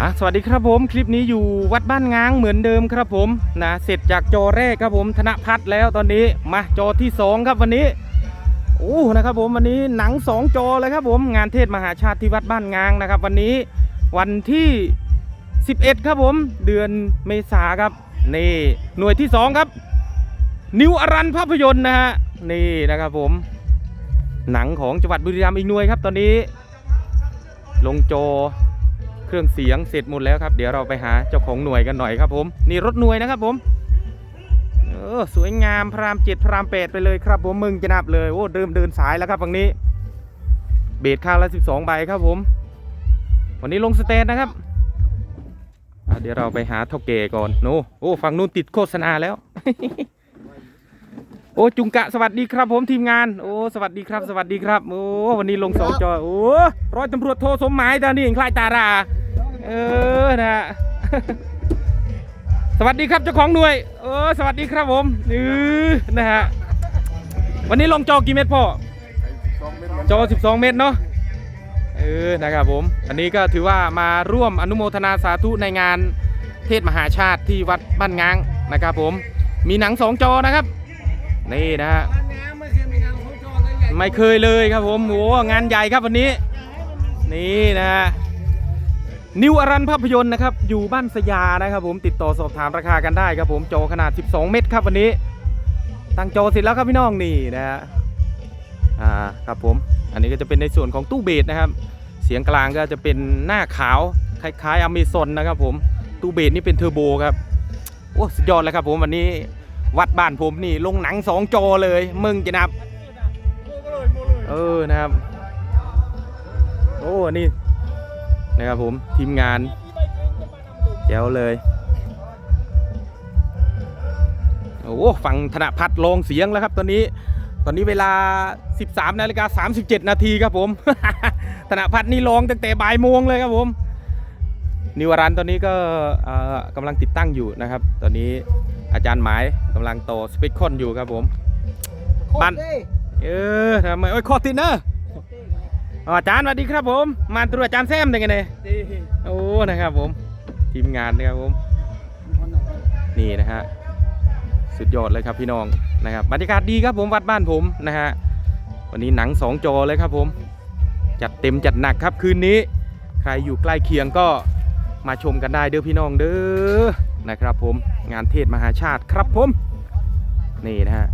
อะสวัสดีครับผมคลิปนี้อยู่วัดบ้านง้างเหมือนเดิมครับผมนะเสร็จจากจอแรกครับผมธนพัฒน์แล้วตอนนี้มาจอที่สองครับวันนี้โอ้นะครับผมวันนี้หนังสองจอเลยครับผมงานเทศมหาชาติที่วัดบ้านง้างนะครับ วันนี้วันที่ 11 ครับผมเดือนเมษาครับนี่หน่วยที่สองครับ นิวอรันภาพยนตร์นะฮะนี่นะครับผม หนังของจังหวัดบุรีรัมย์อีกหน่วยครับตอนนี้ ลงจอ เครื่องเสียงเสร็จหมดแล้วครับ เดี๋ยวเราไปหาเจ้าของหน่วยกันหน่อยครับผมนี่รถหน่วยนะครับผมเออสวยงามพรามเจ็ดพรามแปดไปเลยครับผมมึงจะนับเลยโอ้เดิมเดินสายแล้วครับฝั่งนี้ เบสข้างละ12ใบครับผม วันนี้ลงสเตนนะครับเดี๋ยวเราไปหาเท่าเกก่อนโนโอ้ฝั่งนู้นติดโฆษณาแล้ว โอ้จุงกะสวัสดีครับผมทีมงาน โอ้สวัสดีครับ สวัสดีครับ โอ้วันนี้ลงสองจอโอ้ร้อยตำรวจโทสมหมายตานี่เองคล้ายตารา เออนะฮะสวัสดีครับเจ้าของหน่วย เออสวัสดีครับผมเออนะฮะวันนี้ลงจอกี่เมตรพ่อจอ 12 เมตรเนาะเออนะครับผมอันนี้ก็ถือว่ามาร่วมอนุโมทนาสาธุในงานเทศมหาชาติที่วัดบ้านง้างนะครับผมมีหนังสองจอนะครับนี่นะฮะไม่เคยเลยใหญ่ไม่เคยเลยครับผมโอ้งานใหญ่ครับวันนี้ นี่นะฮะ นิวอรันภาพยนตร์นะครับอยู่บ้านสยานะครับผมติดต่อสอบถามราคากันได้ครับผมจอขนาด 12 เมตรครับวันนี้ ตั้งจอเสร็จแล้วครับพี่น้องนี่นะฮะอ่าครับผมอันนี้ก็จะเป็นในส่วนของตู้เบสนะครับ เสียงกลางก็จะเป็นหน้าขาวคล้ายๆอเมซอนนะครับผมตู้เบสนี่เป็นเทอร์โบครับโอ้สุดยอดเลยครับผมวันนี้วัดบ้านผมนี่ลงหนังสองจอเลย มึงจะนับ เออนะครับ โอ้นี่ นะครับผมทีมงานแจ๋วเลย โอ้ฟังธนพัฒน์ลงเสียงแล้วครับตอนนี้ ตอนนี้เวลา 13นาฬิกา37 นาทีครับผม ธนพัฒน์นี่ลงตั้งแต่บ่ายโมงเลยครับผม นิวรันตอนนี้ก็เอ่อกำลังติดตั้งอยู่นะครับ ตอนนี้อาจารย์หมายกำลังต่อสเปคคอนอยู่ครับผมบ้านเออทำไม โอ้ยคอตินเนอร์ อ๋ออาจารย์สวัสดีครับผม มาตรวจอาจารย์แซมได้ไงเนี่ยโอ้นะครับผม ทีมงานนะครับผม นี่นะฮะสุดยอดเลยครับพี่น้องนะครับบรรยากาศดีครับผมวัดบ้านผมนะฮะวันนี้หนังสองจอเลยครับผม จัดเต็มจัดหนักครับคืนนี้ ใครอยู่ใกล้เคียงก็มาชมกันได้เด้อพี่น้องเด้อนะครับผมงานเทศมหาชาติครับผมนี่นะฮะ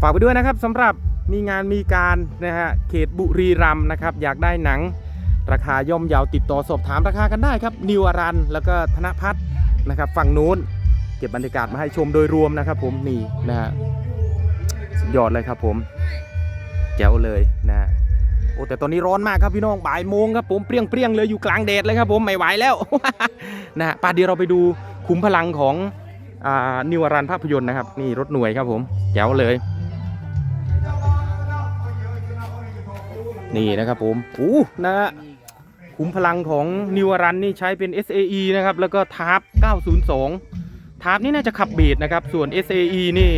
ฝากไปด้วยนะครับสำหรับ มีงานมีการนะฮะเขตบุรีรัมย์นะครับ อยากได้หนัง ราคาย่อมเยาวติดต่อสอบถามราคากันได้ครับ นิวอรันแล้วก็ธนพัฒน์นะครับฝั่งนู้น เก็บบรรยากาศมาให้ชมโดยรวมนะครับ ผมนี่นะฮะสุดยอดเลยครับผมแจ๋วเลยนะฮะโอ้แต่ตอนนี้ร้อนมากครับพี่น้องบ่ายโมงครับผมเปรี้ยงเปรี้ยงๆเลยอยู่กลางแดดเลยครับผมไม่ไหวแล้วนะฮะป่าเดี๋ยวเราไปดูขุมพลังของอ่านิวอรันภาพยนตร์นะครับ นี่รถหน่วยครับผมแจ๋วเลย นี่นะครับผมอู้นะฮะขุมพลังของนิวรันนี่ใช้เป็น SAE นะครับ แล้วก็ทาร์ป902 ทาร์ปนี่น่าจะขับเบสนะครับ ส่วน SAE นี่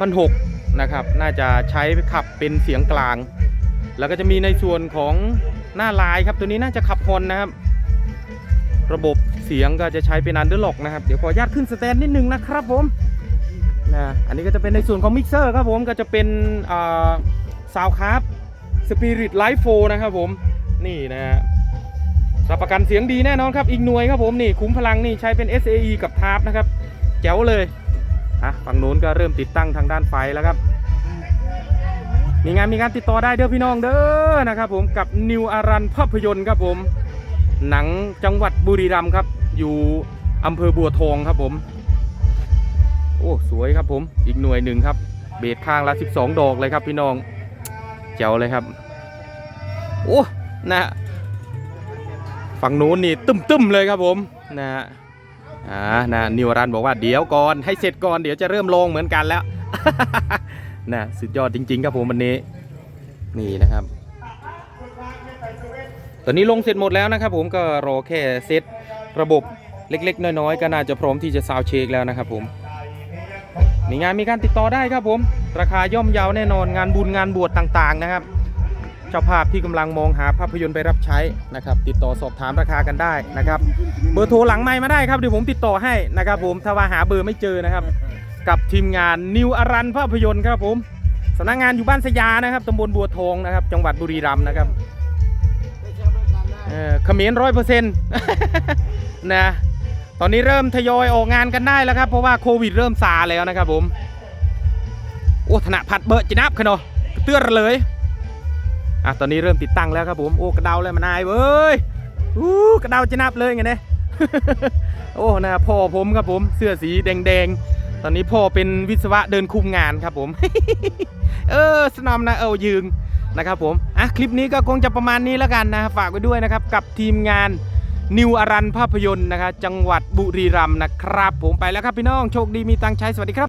3,006นะครับ น่าจะใช้ขับเป็นเสียงกลาง แล้วก็จะมีในส่วนของหน้าลายครับ ตัวนี้น่าจะขับฮอนนะครับ ระบบเสียงก็จะใช้เป็นอันเดอร์ล็อกนะครับ เดี๋ยวขออนุญาตขึ้นสแตนนิดนึงนะครับผมนะอันนี้ก็จะเป็นในส่วนของมิกเซอร์ครับผม ก็จะเป็นซาวคาร์ Spirit Life 4นะครับผมนี่นะฮะรับประกันเสียงดีแน่นอนครับอีกหน่วยครับผมนี่คุ้มพลังนี่ใช้เป็น SAE กับทาร์ปนะครับแจ๋วเลยอะฝั่งโน้นก็เริ่มติดตั้งทางด้านไฟแล้วครับ มีงานมีการติดต่อได้เด้อพี่น้องเด้อนะครับผมกับนิวอารันภาพยนตร์ครับผม หนังจังหวัดบุรีรัมย์ครับ อยู่อำเภอบัวทองครับผม โอ้ สวยครับผมอีกหน่วยหนึ่งครับ เบสข้างละ 12 ดอกเลยครับพี่น้อง เจ๋วเลยครับ โอ้นะฮะฝั่งนู้นนี่ตึมๆเลยครับผมนะฮะอ่านะนิวรันบอกว่าเดี๋ยวก่อนให้เสร็จก่อนเดี๋ยวจะเริ่มลงเหมือนกันแล้วนะสุดยอดจริง ๆ ครับผมวันนี้นี่นะครับ ตอนนี้ลงเสร็จหมดแล้วนะครับ ผมก็รอแค่เซตระบบเล็ก ๆ น้อย ๆ ก็น่าจะพร้อมที่จะซาวเช็คแล้วนะครับผมมีงานมีการติดต่อได้ครับผม ราคาย่อมเยาวแน่นอนงานบุญงานบวชต่างๆนะครับ เจ้าภาพที่กำลังมองหาภาพยนตร์ไปรับใช้นะครับ ติดต่อสอบถามราคากันได้นะครับ เบอร์โทรหลังไม้มาได้ครับเดี๋ยวผมติดต่อให้นะครับ ผมถ้าว่าหาเบอร์ไม่เจอนะครับ กับทีมงานนิวอรันภาพยนตร์ครับผมสำนักงานอยู่บ้านสยานะครับตำบลบัวทองนะครับ จังหวัดบุรีรัมย์นะครับเออเขมรร้อยเปอร์เซ็นต์นะตอนนี้เริ่มทยอยออกงานกันได้แล้วครับ เพราะว่าโควิดเริ่มซาแล้วนะครับผม โอ้ธนพัฒน์เบอร์จินับขนอเตื้อเลยอะตอนนี้เริ่มติดตั้งแล้วครับผมโอ้กระเดาเลยมานายเว้ยอู้กระเดาจินับเลยไงเนี่ยโอ้นะพ่อผมครับผมเสื้อสีแดงๆ ตอนนี้พ่อเป็นวิศวะเดินคุมงานครับผม เออสนอมนะเออยืงนะครับผมอะคลิปนี้ก็คงจะประมาณนี้แล้วกันนะฝากไว้ด้วยนะครับกับทีมงานนิวอรันภาพยนตร์นะครับจังหวัดบุรีรัมย์นะครับ ผมไปแล้วครับพี่น้องโชคดีมีตังใช้สวัสดีครับ